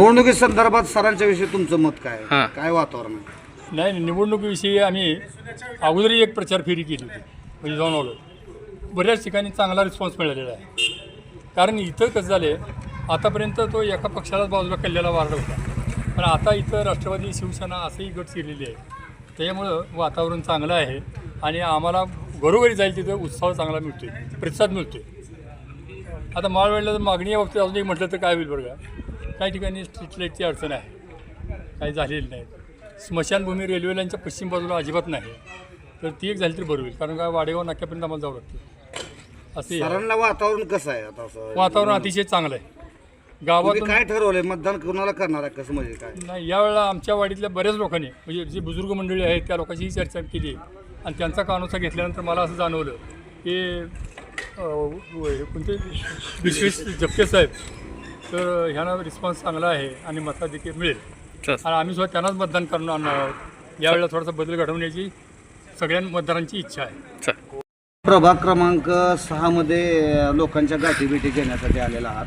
निवडणुकी संदर्भात सरांच्या विषयी तुमचं मत काय? काय वातावरण आहे? नाही निवडणुकीविषयी आम्ही अगोदरही एक प्रचार फेरी केली होती म्हणजे जाऊन आलो. बऱ्याच ठिकाणी चांगला रिस्पॉन्स मिळालेला आहे. कारण इथं कसं झालं आतापर्यंत तो एका पक्षालाच बाजूला कल्ल्याला वारड होता. पण आता इथं राष्ट्रवादी शिवसेना असंही गट शिरलेली आहे. त्याच्यामुळं वातावरण चांगलं आहे आणि आम्हाला घरोघरी जाईल तिथं उत्साह चांगला मिळतो आहे प्रतिसाद मिळतो आहे आता माळवेळला जर मागणी बाबतीत अजूनही म्हटलं तर काय होईल बरं का? काही ठिकाणी स्ट्रीट लाईटची अडचण आहे. काही झालेली नाही स्मशानभूमी रेल्वे लाईनच्या पश्चिम बाजूला अजिबात नाही. तर ती एक झाली तरी बरं होईल. कारण का वाडेगाव नाक्यापर्यंत आम्हाला जावं लागतं. असे वातावरण कसं आहे आता वातावरण अतिशय चांगलं आहे. गावातून काय ठरवलंय? मतदान कुणाला करणार आहे? कसं म्हणजे काय? नाही यावेळेला आमच्या वाडीतल्या बऱ्याच लोकांनी म्हणजे जे बुजुर्ग मंडळी आहेत त्या लोकांशीही चर्चा केली. आणि त्यांचा कानोसा घेतल्यानंतर मला असं जाणवलं की अं, हे कोणते? विश्वेश जपके साहेब. तर ह्यांना रिस्पॉन्स चांगला आहे आणि मताधिक्य मिळेल. आणि आम्ही सुद्धा त्यांनाच मतदान करून आणणार आहोत. यावेळेला थोडासा बदल घडवण्याची सगळ्या मतदारांची इच्छा आहे. प्रभाग क्रमांक सहा मध्ये लोकांच्या गाठी भेटी घेण्यासाठी आलेला आहात.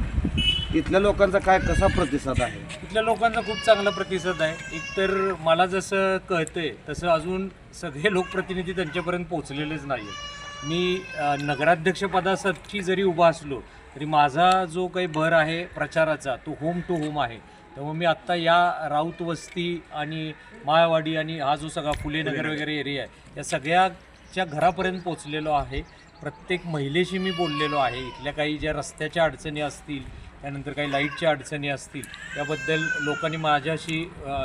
तिथल्या लोकांचा काय कसा प्रतिसाद आहे? इथल्या लोकांचा खूप चांगला प्रतिसाद आहे. एकतर मला जसं कळतंय तसं अजून सगळे लोकप्रतिनिधी त्यांच्यापर्यंत पोहोचलेलेच नाही मी नगराध्यक्षपदासाठी जरी उभा असलो तरी माझा जो काही भर आहे प्रचाराचा तो होम टू होम आहे. त्यामुळे मी आत्ता या राऊत वस्ती आणि माळवाडी आणि हा जो सगळा फुले नगर वगैरे एरिया आहे या सगळ्याच्या घरापर्यंत पोचलेलो आहे. प्रत्येक महिलेशी मी बोललेलो आहे. इथल्या काही ज्या रस्त्याच्या अडचणी असतील त्यानंतर काही लाईटच्या अडचणी असतील त्याबद्दल लोकांनी माझ्याशी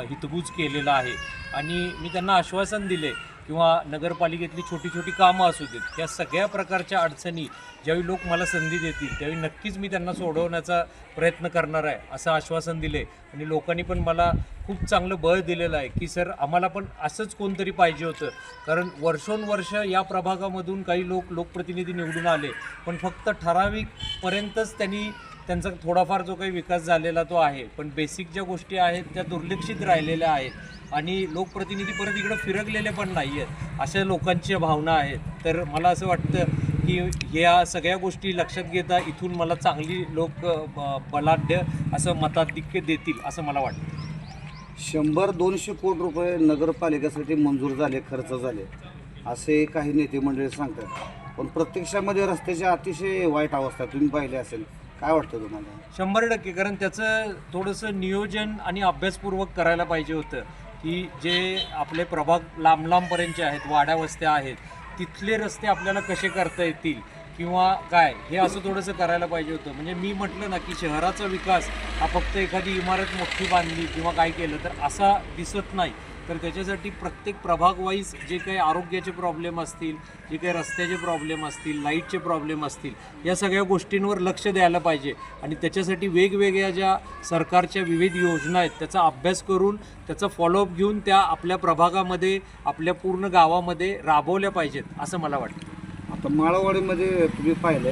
हितगूज केलेला आहे. आणि मी त्यांना आश्वासन दिले किंवा नगरपालिकेतली छोटी छोटी कामं असू देत या सगळ्या प्रकारच्या अडचणी ज्यावेळी लोक मला संधी देतील त्यावेळी नक्कीच मी त्यांना सोडवण्याचा प्रयत्न करणार आहे असं आश्वासन दिले. आणि लोकांनी पण मला खूप चांगलं बळ दिलेलं आहे की सर आम्हाला पण असंच कोणतरी पाहिजे होतं. कारण वर्षोनवर्ष या प्रभागामधून काही लोक लोकप्रतिनिधी निवडून आले पण फक्त ठराविकपर्यंतच त्यांनी त्यांचा थोडाफार जो काही विकास झालेला तो आहे पण बेसिक ज्या गोष्टी आहेत त्या दुर्लक्षित राहिलेल्या आहेत. आणि लोकप्रतिनिधी परत इकडं फिरकलेले पण नाही आहेत अशा लोकांच्या भावना आहेत. तर मला असं वाटतं की या सगळ्या गोष्टी लक्षात घेता इथून मला चांगली लोक ब- बलाढ्य असं मताधिक्य देतील असं मला वाटतं. शंभर दोनशे कोटी रुपये नगरपालिकेसाठी मंजूर झाले खर्च झाले असे काही नेते मंडळी सांगतात. पण प्रत्यक्षामध्ये रस्त्याची अतिशय वाईट अवस्था तुम्ही पाहिले असेल काय वाटतं तुम्हाला? शंभर टक्के कारण त्याचं थोडंसं नियोजन आणि अभ्यासपूर्वक करायला पाहिजे होतं. की जे आपले प्रभाग लांब लांबपर्यंतचे आहेत वाड्या वस्त्या आहेत तिथले रस्ते आपल्याला कसे करता येतील किंवा काय हे असं थोडंसं करायला पाहिजे होतं. म्हणजे मी म्हटलं ना की शहराचा विकास हा फक्त एखादी इमारत मोठी बांधली किंवा काय केलं तर असा दिसत नाही. तर त्याच्यासाठी प्रत्येक प्रभागवाईज जे काही आरोग्याचे प्रॉब्लेम असतील जे काही रस्त्याचे प्रॉब्लेम असतील लाईटचे प्रॉब्लेम असतील या सगळ्या गोष्टींवर लक्ष द्यायला पाहिजे. आणि त्याच्यासाठी वेगवेगळ्या ज्या सरकारच्या विविध योजना आहेत त्याचा अभ्यास करून त्याचा फॉलोअप घेऊन त्या आपल्या प्रभागामध्ये आपल्या पूर्ण गावामध्ये राबवल्या पाहिजेत असं मला वाटतं. आता माळावाडीमध्ये तुम्ही पाहिलं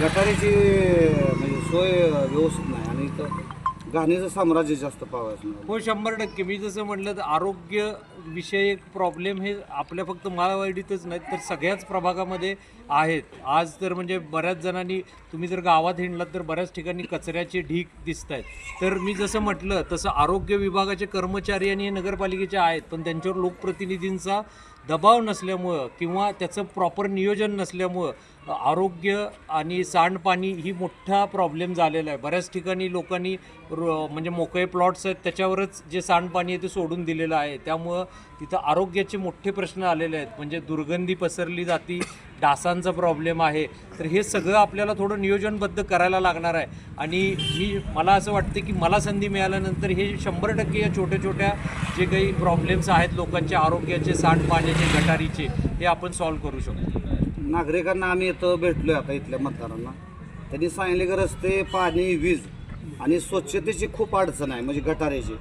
गटारीची म्हणजे सोय व्यवस्थित नाही आणि इथं घाणीचं साम्राज्य जास्त पाहायचं हो शंभर टक्के. मी जसं म्हटलं तर आरोग्य विषयक प्रॉब्लेम हे आपल्या फक्त माळवाडीतच नाहीत तर सगळ्याच प्रभागामध्ये आहेत. आज तर म्हणजे बऱ्याच जणांनी तुम्ही जर गावात हिंडलात तर बऱ्याच ठिकाणी कचऱ्याचे ढीक दिसत आहेत तर मी जसं म्हटलं तसं आरोग्य विभागाचे कर्मचारी आणि हे नगरपालिकेचे आहेत पण त्यांच्यावर लोकप्रतिनिधींचा दबाव नसल्यामुळं किंवा त्याचं प्रॉपर नियोजन नसल्यामुळं आरोग्य आणि सांडपाणी ही मोठा प्रॉब्लेम झालेला आहे. बऱ्याच ठिकाणी लोकांनी रो म्हणजे मोकळे प्लॉट्स आहेत त्याच्यावरच जे सांडपाणी आहे ते सोडून दिलेलं आहे. त्यामुळं तिथं आरोग्याचे मोठे प्रश्न आलेले आहेत. म्हणजे दुर्गंधी पसरली जाती डासांचा प्रॉब्लेम आहे. तर हे सगळं आपल्याला थोडं नियोजनबद्ध करायला लागणार आहे. आणि मी मला असं वाटतं की मला संधी मिळाल्यानंतर हे शंभर टक्के या छोट्या छोट्या जे काही प्रॉब्लेम्स आहेत लोकांच्या आरोग्याचे सांडपाण्याचे गटारीचे हे आपण सॉल्व्ह करू शकतो. नागरिकांना आम्ही इथं भेटलो आता इथल्या मतदारांना. त्यांनी सांगितले की रस्ते पाणी वीज आणि स्वच्छतेची खूप अडचण आहे म्हणजे गटारेची.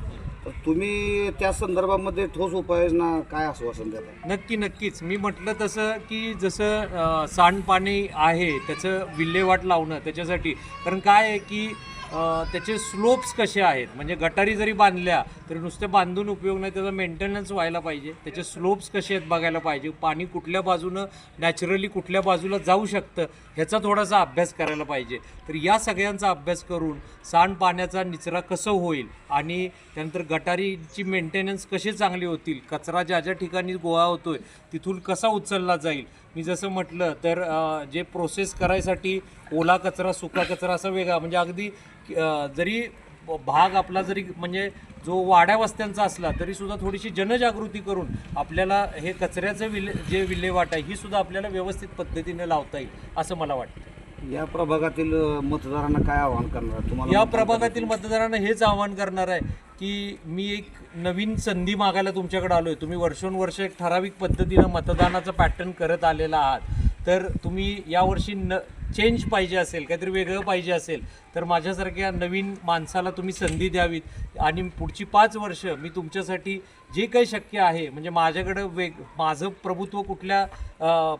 तर तुम्ही त्या संदर्भामध्ये ठोस उपाययोजना काय आश्वासन देता नक्की नक्कीच. मी म्हटलं तसं की जसं सांडपाणी आहे त्याचं विल्हेवाट लावणं त्याच्यासाठी. कारण काय आहे की त्याचे स्लोप्स कसे आहेत? म्हणजे गटारी जरी बांधल्या तरी नुसते बांधून उपयोग नाही त्याचा मेंटेनन्स व्हायला पाहिजे. त्याचे स्लोप्स कसे आहेत बघायला पाहिजे. पाणी कुठल्या बाजूनं नॅचरली कुठल्या बाजूला जाऊ शकतं ह्याचा थोडासा अभ्यास करायला पाहिजे. तर या सगळ्यांचा अभ्यास करून सांडपाण्याचा निचरा कसं होईल आणि त्यानंतर गटारीची मेंटेनन्स कशी चांगली होतील कचरा ज्या ज्या ठिकाणी गोळा होतोय तिथून कसा उचलला जाईल मी जसं म्हटलं तर जे प्रोसेस करायसाठी ओला कचरा सुका कचरा असा वेगळा म्हणजे अगदी जरी भाग आपला जरी म्हणजे जो वाड्या वस्त्यांचा असला तरी सुद्धा थोडीशी जनजागृती करून आपल्याला हे कचऱ्याचं विले जे विल्हेवाट आहे ही सुद्धा आपल्याला व्यवस्थित पद्धतीने लावता येईल असं मला वाटतं. या प्रभागातील मतदारांना काय आवाहन करणार? तुम्हाला या प्रभागातील? मतदारांना हेच आवाहन करणार आहे की मी एक नवीन संधी मागायला तुमच्याकडे आलोय. तुम्ही वर्षोनवर्ष एक ठराविक पद्धतीनं मतदानाचं पॅटर्न करत आलेला आहात. तर तुम्ही यावर्षी न चेंज पाहिजे असेल काहीतरी वेगळं पाहिजे असेल तर माझ्यासारख्या नवीन माणसाला तुम्ही संधी द्यावीत. आणि पुढची पाच वर्ष मी तुमच्यासाठी जे काही शक्य आहे म्हणजे माझ्याकडं वेग माझं प्रभुत्व कुठल्या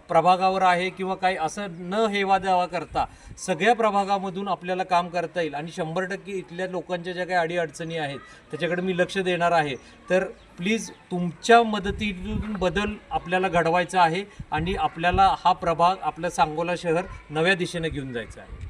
प्रभागावर आहे किंवा काही असं न हेवा द्यावा करता सगळ्या प्रभागामधून आपल्याला काम करता येईल. आणि शंभर टक्के इथल्या लोकांच्या ज्या काही अडीअडचणी आहेत त्याच्याकडे मी लक्ष देणार आहे. तर प्लीज तुमच्या मदतीतून बदल आपल्याला घडवायचा आहे आणि आपल्याला हा प्रभाग आपलं सांगोला शहर नव्या दिशेने घेऊन जायचं आहे.